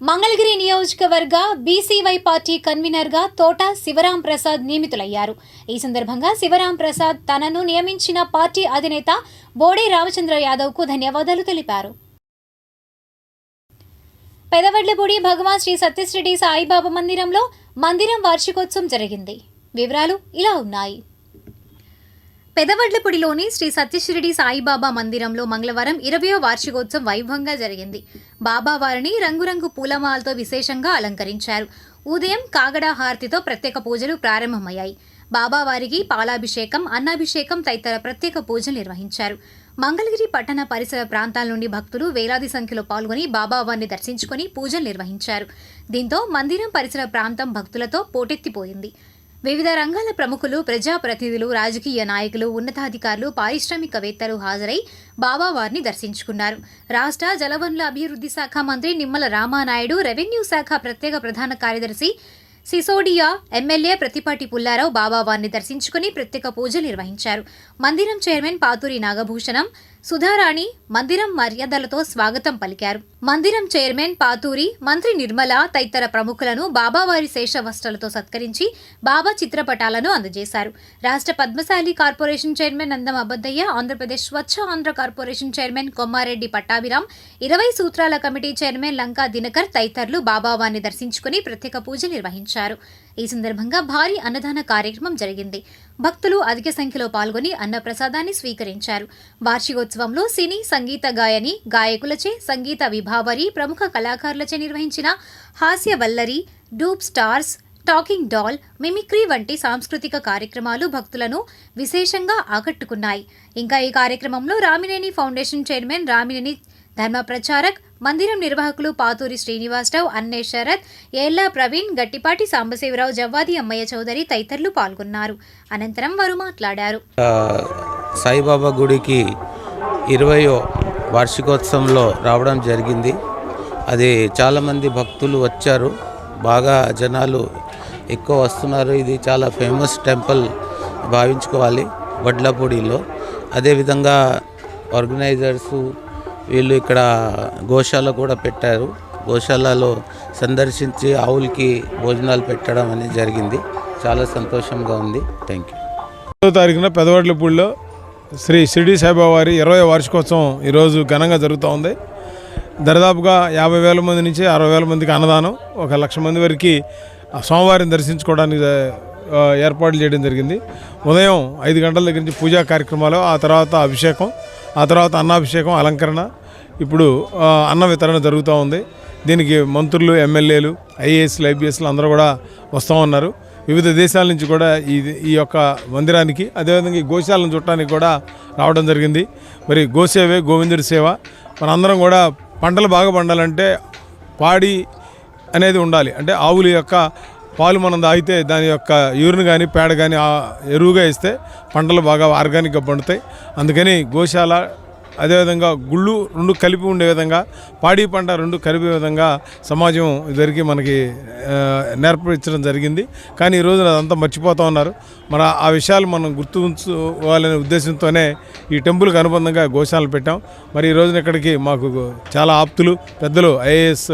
మంగళగిరి నియోజకవర్గ BCY party కన్వీనర్గా తోట శివరాం ప్రసాద్ నియమితులయ్యారు. ఈ సందర్భంగా శివరాం ప్రసాద్ తనను నియమించిన పార్టీ అధినేత బోడే రామచంద్ర యాదవ్కు ధన్యవాదాలు తెలిపారు. పెదవడ్లపూడి భగవాన్ శ్రీ సత్యశ్రెడ్డి సాయిబాబా మందిరంలో మందిరం వార్షికోత్సవం జరిగింది. వివరాలు ఇలా ఉన్నాయి. పెదవడ్లపూడిలోని శ్రీ సత్యశిరిడి సాయిబాబా మందిరంలో మంగళవారం ఇరవయో వార్షికోత్సవం వైభవంగా జరిగింది. బాబా వారిని రంగురంగు పూలమాలతో విశేషంగా అలంకరించారు. ఉదయం కాగడా హారతితో ప్రత్యేక పూజలు ప్రారంభమయ్యాయి. బాబావారికి పాలాభిషేకం అన్నాభిషేకం తదితర ప్రత్యేక పూజలు నిర్వహించారు. మంగళగిరి పట్టణ పరిసర ప్రాంతాల నుండి భక్తులు వేలాది సంఖ్యలో పాల్గొని బాబావారిని దర్శించుకుని పూజలు నిర్వహించారు. దీంతో మందిరం పరిసర ప్రాంతం భక్తులతో పోటెత్తిపోయింది. వివిధ రంగాల ప్రముఖులు ప్రజాప్రతినిధులు రాజకీయ నాయకులు ఉన్నతాధికారులు పారిశ్రామికవేత్తలు హాజరై బాబావారిని దర్శించుకున్నారు. రాష్ట్ర జలవనరుల అభివృద్ధి శాఖ మంత్రి నిమ్మల రామానాయుడు రెవెన్యూ శాఖ ప్రత్యేక ప్రధాన కార్యదర్శి సిసోడియా ఎమ్మెల్యే ప్రతిపాటి పుల్లారావు బాబావారిని దర్శించుకుని ప్రత్యేక పూజలు నిర్వహించారు. మందిరం చైర్మన్ పాతూరి నాగభూషణం సుధారాణి మందిరం మర్యాదలతో స్వాగతం పలికారు. మందిరం చైర్మన్ పాతూరి మంత్రి నిర్మల తదితర ప్రముఖులను బాబావారి శేషవస్త్రాలతో సత్కరించి బాబా చిత్రపటాలను అందజేశారు. రాష్ట్ర Padmashali corporation chairman Nandam Abaddayya Andhra Pradesh Swachh Andhra corporation chairman Kommareddy Pattabhiram ఇరవై సూత్రాల కమిటీ చైర్మన్ లంకా దినకర్ తదితరులు బాబావారిని దర్శించుకుని ప్రత్యేక పూజ నిర్వహించారు. ఈ సందర్భంగా భారీ అన్నదాన కార్యక్రమం జరిగింది. భక్తులు అధిక సంఖ్యలో పాల్గొని అన్నప్రసాదాన్ని స్వీకరించారు. వార్షికోత్సవంలో సినీ సంగీత గాయని గాయకులచే సంగీత విభావరి ప్రముఖ కళాకారులచే నిర్వహించిన హాస్య వల్లరి dupe stars talking doll mimicry వంటి సాంస్కృతిక కార్యక్రమాలు భక్తులను విశేషంగా ఆకట్టుకున్నాయి. ఇంకా ఈ కార్యక్రమంలో రామినేని ఫౌండేషన్ చైర్మన్ రామినేని ధర్మ ప్రచారక్ మందిరం నిర్వాహకులు పాతూరి శ్రీనివాసరావు అన్నే శరత్ ఏల్లా ప్రవీణ్ గట్టిపాటి సాంబశివరావు జవ్వాది అమ్మయ్య చౌదరి తదితరులు పాల్గొన్నారు. అనంతరం వారు మాట్లాడారు. సాయిబాబా గుడికి ఇరవయో వార్షికోత్సవంలో రావడం జరిగింది. అది చాలామంది భక్తులు వచ్చారు. బాగా జనాలు ఎక్కువ వస్తున్నారు. ఇది చాలా ఫేమస్ టెంపుల్ భావించుకోవాలి వడ్లపూడిలో. అదేవిధంగా ఆర్గనైజర్స్ వీళ్ళు ఇక్కడ గోశాల కూడా పెట్టారు. గోశాలలో సందర్శించి ఆవులకి భోజనాలు పెట్టడం అనేది జరిగింది. చాలా సంతోషంగా ఉంది. థ్యాంక్ యూ పదో తారీఖున పెదవాడ్లపూడిలో శ్రీ షిరిడి సాయిబాబా వారి ఇరవై వార్షికోత్సవం ఈరోజు ఘనంగా జరుగుతూ ఉంది. దరిదాపుగా యాభై వేల మంది నుంచి అరవై వేల మందికి అన్నదానం ఒక లక్ష మంది వరకు ఆ స్వామివారిని దర్శించుకోవడానికి ఏర్పాట్లు చేయడం జరిగింది. ఉదయం ఐదు గంటల దగ్గర నుంచి పూజా కార్యక్రమాలు ఆ తర్వాత అభిషేకం ఆ తర్వాత అన్నాభిషేకం అలంకరణ. ఇప్పుడు అన్న వితరణ జరుగుతూ ఉంది. దీనికి మంత్రులు ఎమ్మెల్యేలు ఐఏఎస్లు ఐబీఎస్లు అందరూ కూడా వస్తూ ఉన్నారు. వివిధ దేశాల నుంచి కూడా ఈ ఈ యొక్క మందిరానికి అదేవిధంగా ఈ గోశాలను చుట్టానికి కూడా రావడం జరిగింది. మరి గోసేవే గోవిందుడి సేవ. మనందరం కూడా పంటలు బాగా పండాలంటే పాడి అనేది ఉండాలి. అంటే ఆవుల యొక్క పాలు మనం తాగితే దాని యొక్క యూరిన్ కానీ పేడ కానీ ఎరువుగా ఇస్తే పంటలు బాగా ఆర్గానిక్గా పండుతాయి. అందుకని గోశాల అదేవిధంగా గుళ్ళు రెండు కలిపి ఉండే విధంగా పాడి పంట రెండు కలిపే విధంగా సమాజం ఇద్దరికి మనకి నేర్పించడం జరిగింది. కానీ ఈ అదంతా మర్చిపోతూ ఉన్నారు. మరి ఆ విషయాలు మనం గుర్తు ఉంచుకోవాలనే ఉద్దేశంతోనే ఈ టెంపుల్కి అనుబంధంగా గోశాలను పెట్టాం. మరి ఈ రోజున ఇక్కడికి మాకు చాలా ఆప్తులు పెద్దలు ఐఏఎస్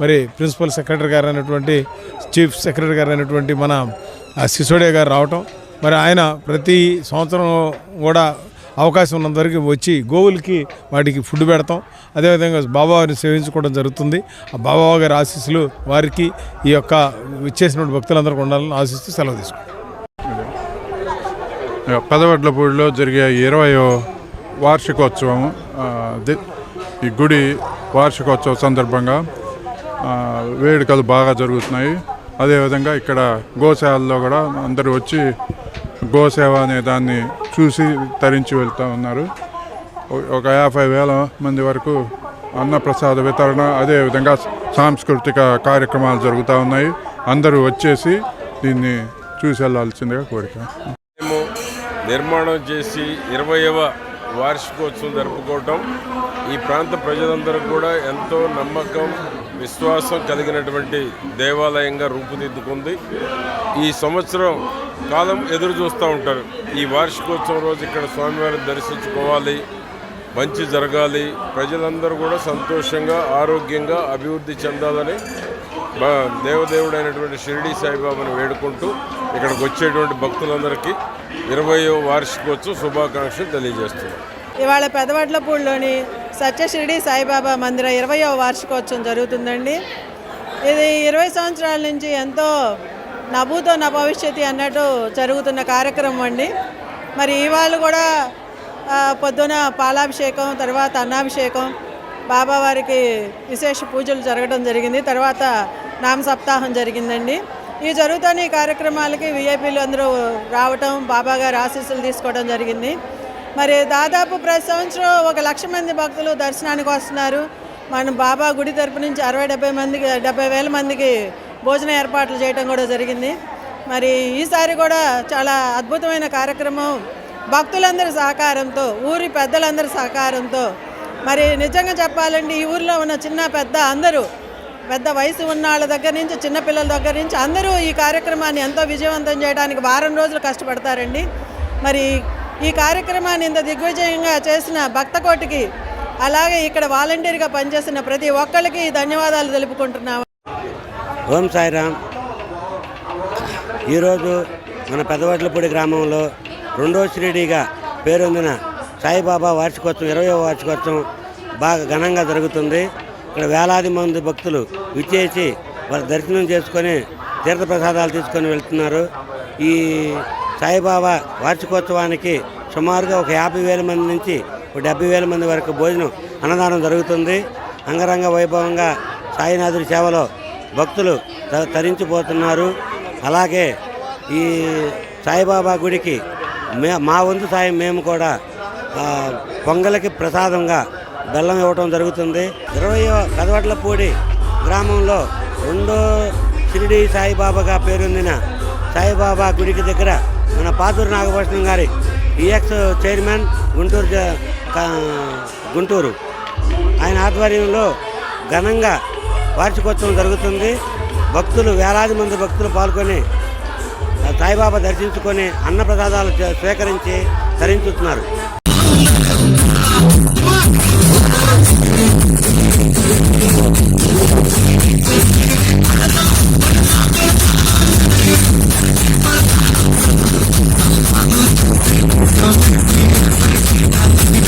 మరి ప్రిన్సిపల్ సెక్రటరీ గారు అయినటువంటి చీఫ్ సెక్రటరీ గారు అయినటువంటి మన ఆ, సిసోడియా గారు రావటం. మరి ఆయన ప్రతి సంవత్సరం కూడా అవకాశం ఉన్నంతవరకు వచ్చి గోవులకి వాటికి ఫుడ్ పెడతాం. అదేవిధంగా బాబావారిని సేవించుకోవడం జరుగుతుంది. ఆ బాబా గారి ఆశీస్సులు వారికి ఈ యొక్క ఇచ్చేసిన భక్తులందరికీ ఉండాలని ఆశిస్తూ సెలవు తీసుకుంటాం పెదవడ్లపూడిలో జరిగే ఇరవయో వార్షికోత్సవం ఈ గుడి వార్షికోత్సవ సందర్భంగా వేడుకలు బాగా జరుగుతున్నాయి. అదేవిధంగా ఇక్కడ గోశాలలో కూడా అందరూ వచ్చి గోసేవ అనే దాన్ని చూసి తరించి వెళ్తూ ఉన్నారు. ఒక యాభై వేల మంది వరకు అన్నప్రసాద వితరణ అదేవిధంగా సాంస్కృతిక కార్యక్రమాలు జరుగుతూ ఉన్నాయి. అందరూ వచ్చేసి దీన్ని చూసి వెళ్ళాల్సిందిగా కోరిక. మేము నిర్మాణం చేసి ఇరవైవ వార్షికోత్సవం జరుపుకోవటం. ఈ ప్రాంత ప్రజలందరూ కూడా ఎంతో నమ్మకం విశ్వాసం కలిగినటువంటి దేవాలయంగా రూపుదిద్దుకుంది. ఈ సంవత్సరం కాలం ఎదురు చూస్తూ ఉంటారు. ఈ వార్షికోత్సవం రోజు ఇక్కడ స్వామివారిని దర్శించుకోవాలి. మంచి జరగాలి. ప్రజలందరూ కూడా సంతోషంగా ఆరోగ్యంగా అభివృద్ధి చెందాలని దేవదేవుడైనటువంటి షిరిడి సాయిబాబాను వేడుకుంటూ ఇక్కడికి వచ్చేటువంటి భక్తులందరికీ ఇరవయో వార్షికోత్సవ శుభాకాంక్షలు తెలియజేస్తున్నాం. ఇవాళ పెదవడ్లపూడిలోని సత్యశిరిడి సాయిబాబా మందిర ఇరవయో వార్షికోత్సవం జరుగుతుందండి. ఇది ఇరవై సంవత్సరాల నుంచి ఎంతో నభూతో నా భవిష్యత్తు అన్నట్టు జరుగుతున్న కార్యక్రమం అండి. మరి ఇవాళ కూడా పొద్దున పాలాభిషేకం తర్వాత అన్నాభిషేకం బాబావారికి విశేష పూజలు జరగడం జరిగింది. తర్వాత నామ సప్తాహం జరిగిందండి. ఈ జరుగుతున్న ఈ కార్యక్రమాలకి విఐపీలు అందరూ రావటం బాబాగారు ఆశీస్సులు తీసుకోవడం జరిగింది. మరి దాదాపు ప్రతి సంవత్సరం ఒక లక్ష మంది భక్తులు దర్శనానికి వస్తున్నారు. మన బాబా గుడి తరపు నుంచి అరవై డెబ్బై మందికి డెబ్బై వేల మందికి భోజన ఏర్పాట్లు చేయడం కూడా జరిగింది. మరి ఈసారి కూడా చాలా అద్భుతమైన కార్యక్రమం. భక్తులందరి సహకారంతో ఊరి పెద్దలందరి సహకారంతో. మరి నిజంగా చెప్పాలంటే ఈ ఊర్లో ఉన్న చిన్న పెద్ద అందరూ పెద్ద వయసు ఉన్న వాళ్ళ దగ్గర నుంచి చిన్నపిల్లల దగ్గర నుంచి అందరూ ఈ కార్యక్రమాన్ని ఎంతో విజయవంతం చేయడానికి వారం రోజులు కష్టపడతారండి. మరి ఈ కార్యక్రమాన్ని ఇంత దిగ్విజయంగా చేసిన భక్తకోటికి అలాగే ఇక్కడ వాలంటీర్గా పనిచేసిన ప్రతి ఒక్కరికి ధన్యవాదాలు తెలుపుకుంటున్నాము. ఓం సాయిరామ్. ఈరోజు మన పెద్దవట్లపూడి గ్రామంలో రెండో శ్రీడిగా పేరొందిన సాయిబాబా వార్షికోత్సవం ఇరవయో వార్షికోత్సవం బాగా ఘనంగా జరుగుతుంది. ఇక్కడ వేలాది మంది భక్తులు విచ్చేసి వారి దర్శనం చేసుకొని తీర్థప్రసాదాలు తీసుకొని వెళ్తున్నారు. ఈ సాయిబాబా వార్షికోత్సవానికి సుమారుగా ఒక యాభై వేల మంది నుంచి ఒక డెబ్బై వేల మంది వరకు భోజనం అన్నదానం జరుగుతుంది. అంగరంగ వైభవంగా సాయినాథుడి సేవలో భక్తులు త- తరించిపోతున్నారు. అలాగే ఈ సాయిబాబా గుడికి మే మా వంతు సాయం మేము కూడా పొంగలకి ప్రసాదంగా బెల్లం ఇవ్వటం జరుగుతుంది. ఇరవయో కదవట్లపూడి గ్రామంలో రెండో షిరిడి సాయిబాబాగా పేరొందిన సాయిబాబా గుడికి దగ్గర మన పాతూరు నాగభూషణం గారి ఈఎక్స్ చైర్మన్ గుంటూరు గుంటూరు. ఆయన ఆధ్వర్యంలో ఘనంగా వార్షికోత్సవం జరుగుతుంది. భక్తులు వేలాది మంది భక్తులు పాల్గొని సాయిబాబా దర్శించుకొని అన్నప్రసాదాలు స్వీకరించి ధరించుతున్నారు Yeah.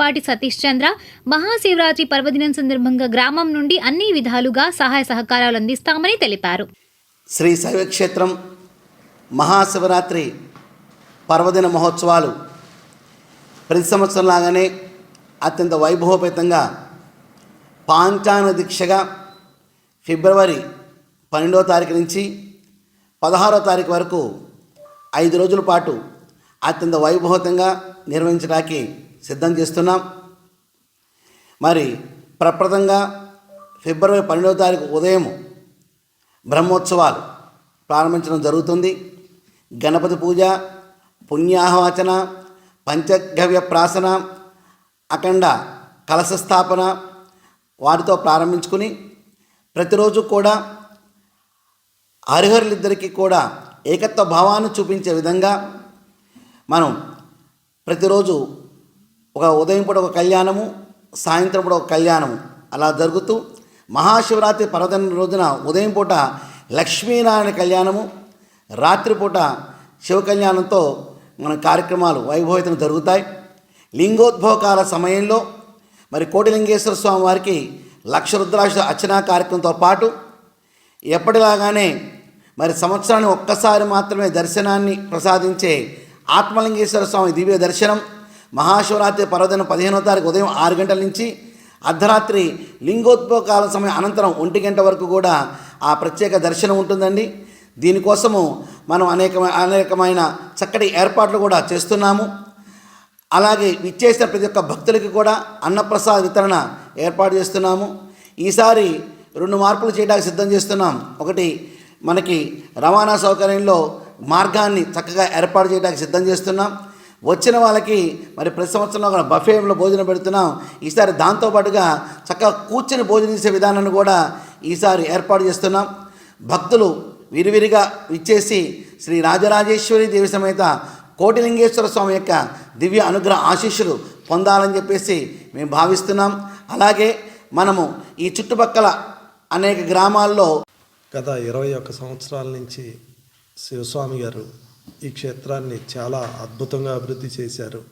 పాటి సతీష్ చంద్ర మహాశివరాత్రి పర్వదినం సందర్భంగా గ్రామం నుండి అన్ని విధాలుగా సహాయ సహకారాలు అందిస్తామని తెలిపారు. శ్రీ శైవక్షేత్రం మహాశివరాత్రి పర్వదిన మహోత్సవాలు ప్రతి సంవత్సరం లాగానే అత్యంత వైభవపేతంగా పాంచాన దీక్షగా ఫిబ్రవరి పన్నెండవ తారీఖు నుంచి పదహారో తారీఖు వరకు ఐదు రోజుల పాటు అత్యంత వైభవతంగా నిర్వహించడానికి సిద్ధం చేస్తున్నాం. మరి ప్రప్రదంగా ఫిబ్రవరి పన్నెండవ తారీఖు ఉదయం బ్రహ్మోత్సవాలు ప్రారంభించడం జరుగుతుంది. గణపతి పూజ పుణ్యాహవాచన పంచగవ్య ప్రాసన అఖండ కలశ స్థాపన వాటితో ప్రారంభించుకుని ప్రతిరోజు కూడా హరిహరులిద్దరికీ కూడా ఏకత్వ భావాన్ని చూపించే విధంగా మనం ప్రతిరోజు ఒక ఉదయం పూట ఒక కళ్యాణము సాయంత్రం పూట ఒక కళ్యాణము అలా జరుగుతూ మహాశివరాత్రి పర్వదిన రోజున ఉదయం పూట లక్ష్మీనారాయణ కళ్యాణము రాత్రిపూట శివ కళ్యాణంతో మన కార్యక్రమాలు వైభవితం జరుగుతాయి. లింగోద్భవకాల సమయంలో మరి కోటిలింగేశ్వర స్వామి వారికి లక్ష రుద్రాక్ష అర్చనా కార్యక్రమంతో పాటు ఎప్పటిలాగానే మరి సంవత్సరాన్ని ఒక్కసారి మాత్రమే దర్శనాన్ని ప్రసాదించే ఆత్మలింగేశ్వర స్వామి దివ్య దర్శనం మహాశివరాత్రి పర్వదినం పదిహేనో తారీఖు ఉదయం ఆరు గంటల నుంచి అర్ధరాత్రి లింగోద్భవ కాల సమయం అనంతరం ఒంటి గంట వరకు కూడా ఆ ప్రత్యేక దర్శనం ఉంటుందండి. దీనికోసము మనం అనేక అనేకమైన చక్కటి ఏర్పాట్లు కూడా చేస్తున్నాము. అలాగే విచ్చేసిన ప్రతి ఒక్క భక్తులకి కూడా అన్నప్రసాద వితరణ ఏర్పాటు చేస్తున్నాము. ఈసారి రెండు మార్పులు చేయడానికి సిద్ధం చేస్తున్నాం. ఒకటి మనకి రవాణా సౌకర్యంలో మార్గాన్ని చక్కగా ఏర్పాటు చేయడానికి సిద్ధం చేస్తున్నాం. వచ్చిన వాళ్ళకి మరి ప్రతి సంవత్సరంలో కూడా బఫేలో భోజనం పెడుతున్నాం. ఈసారి దాంతోపాటుగా చక్కగా కూర్చొని భోజనం చేసే విధానాన్ని కూడా ఈసారి ఏర్పాటు చేస్తున్నాం. భక్తులు విరివిరిగా ఇచ్చేసి శ్రీ రాజరాజేశ్వరి దేవి సమేత కోటిలింగేశ్వర స్వామి యొక్క దివ్య అనుగ్రహ ఆశీస్సులు పొందాలని చెప్పేసి మేము భావిస్తున్నాం. అలాగే మనము ఈ చుట్టుపక్కల అనేక గ్రామాల్లో గత ఇరవై ఒక్క సంవత్సరాల నుంచి శివస్వామి గారు ఈ క్షేత్రాన్ని చాలా అద్భుతంగా అభివృద్ధి చేశారు.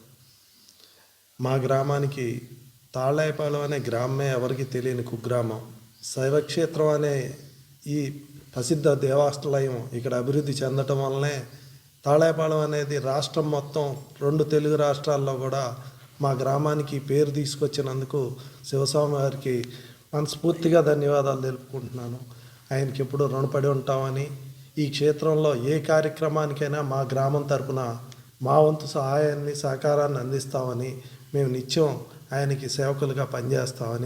మా గ్రామానికి తాళాయపాలెం అనే గ్రామమే ఎవరికి తెలియని కుగ్రామం. శైవక్షేత్రం అనే ఈ ప్రసిద్ధ దేవాలయం ఇక్కడ అభివృద్ధి చెందటం వల్లనే తాళేపాలెం అనేది రాష్ట్రం మొత్తం రెండు తెలుగు రాష్ట్రాల్లో కూడా మా గ్రామానికి పేరు తీసుకొచ్చినందుకు శివస్వామి గారికి మనస్ఫూర్తిగా ధన్యవాదాలు తెలుపుకుంటున్నాను. ఆయనకి ఎప్పుడు రుణపడి ఉంటామని ఈ క్షేత్రంలో ఏ కార్యక్రమానికైనా మా గ్రామం తరపున మా వంతు సహాయాన్ని సహకారాన్ని అందిస్తామని మేము నిత్యం ఆయనకి సేవకులుగా పనిచేస్తామని